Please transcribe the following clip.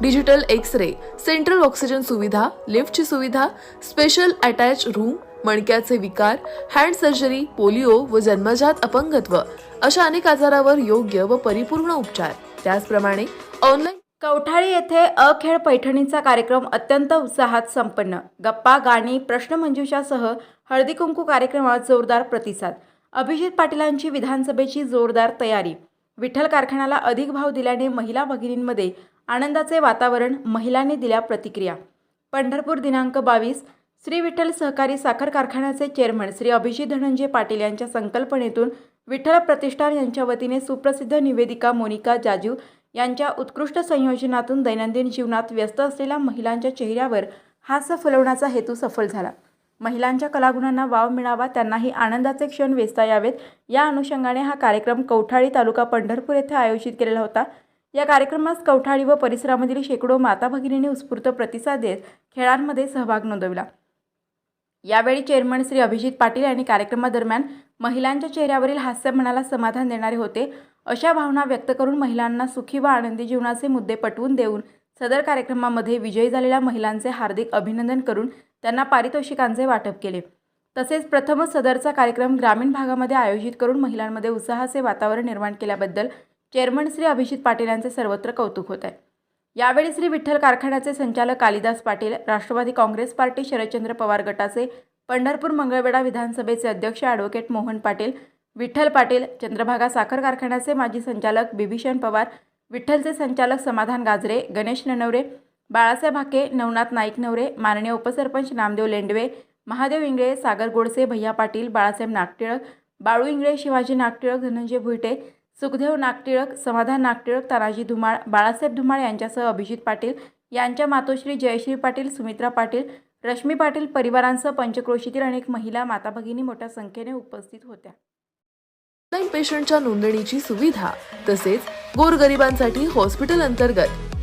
digital X ray central oxygen सुविधा लिफ्टची सुविधा स्पेशल अटॅच रूम मणक्याचे विकार हँड सर्जरी पोलिओ व जन्मजात अपंगत्व अशा अनेक आजारावर योग्य व परिपूर्ण उपचार. त्याचप्रमाणे ऑनलाईन कवठाळी येथे अखेळ पैठणीचा कार्यक्रम अत्यंत उत्साहात संपन्न. गप्पा गाणी प्रश्नमंजुषासह हळदी कुंकू कार्यक्रमात जोरदार प्रतिसाद. अभिजित पाटीलांची विधानसभेची जोरदार तयारी. विठ्ठल कारखान्याला अधिक भाव दिल्याने महिला भगिनींमध्ये आनंदाचे वातावरण महिलांनी दिल्या प्रतिक्रिया. पंढरपूर दिनांक बावीस श्री विठ्ठल सहकारी साखर कारखान्याचे चेअरमन श्री अभिजित धनंजय पाटील यांच्या संकल्पनेतून विठ्ठल प्रतिष्ठान यांच्या वतीने सुप्रसिद्ध निवेदिका मोनिका जाजू यांच्या उत्कृष्ट संयोजनातून दैनंदिन जीवनात व्यस्त असलेल्या महिलांच्या चेहऱ्यावर हास्य फुलवण्याचा हेतू सफल झाला. महिलांच्या कलागुणांना वाव मिळावा त्यांनाही आनंदाचे क्षण वेचता यावेत या अनुषंगाने हा कार्यक्रम कौठाळी तालुका पंढरपूर येथे आयोजित केलेला होता. या कार्यक्रमास कवठाळी व परिसरामधील शेकडो माता भगिनींनी उत्स्फूर्त प्रतिसाद देत खेळांमध्ये सहभाग नोंदविला. यावेळी चेअरमन श्री अभिजित पाटील यांनी कार्यक्रमादरम्यान महिलांच्या चेहऱ्यावरील हास्य मनाला समाधान देणारे होते अशा भावना व्यक्त करून महिलांना सुखी व आनंदी जीवनाचे मुद्दे पटवून देऊन सदर कार्यक्रमामध्ये विजयी झालेल्या महिलांचे हार्दिक अभिनंदन करून त्यांना पारितोषिकांचे वाटप केले. तसेच प्रथमच सदरचा कार्यक्रम ग्रामीण भागामध्ये आयोजित करून महिलांमध्ये उत्साहाचे वातावरण निर्माण केल्याबद्दल चेअरमन श्री अभिजित पाटील यांचे सर्वत्र कौतुक होत आहे. यावेळी श्री विठ्ठल कारखान्याचे संचालक कालिदास पाटील राष्ट्रवादी काँग्रेस पार्टी शरदचंद्र पवार गटाचे पंढरपूर मंगळवेढा विधानसभेचे अध्यक्ष ॲडव्होकेट मोहन पाटील विठ्ठल पाटील चंद्रभागा साखर कारखान्याचे माजी संचालक बिभीषण पवार विठ्ठलचे संचालक समाधान गाजरे गणेश ननवरे बाळासाहेब हाके नवनाथ नाईक नवरे माननीय उपसरपंच नामदेव लेंडवे महादेव इंगळे सागर गोडसे भैया पाटील बाळासाहेब नागटिळक बाळू इंगळे शिवाजी नागटिळक धनंजय भुईटे सुखदेव नागटिळक समाधान नागटिळक तानाजी धुमाळ बाळासाहेब धुमाळ यांच्यासह अभिजित पाटील यांच्या मातोश्री जयश्री पाटील सुमित्रा पाटील रश्मी पाटील परिवारांसह पंचक्रोशीतील अनेक महिला माता भगिनी मोठ्या संख्येने उपस्थित होत्या. ऑनलाईन पेशंटच्या नोंदणीची सुविधा तसेच गोरगरिबांसाठी हॉस्पिटल अंतर्गत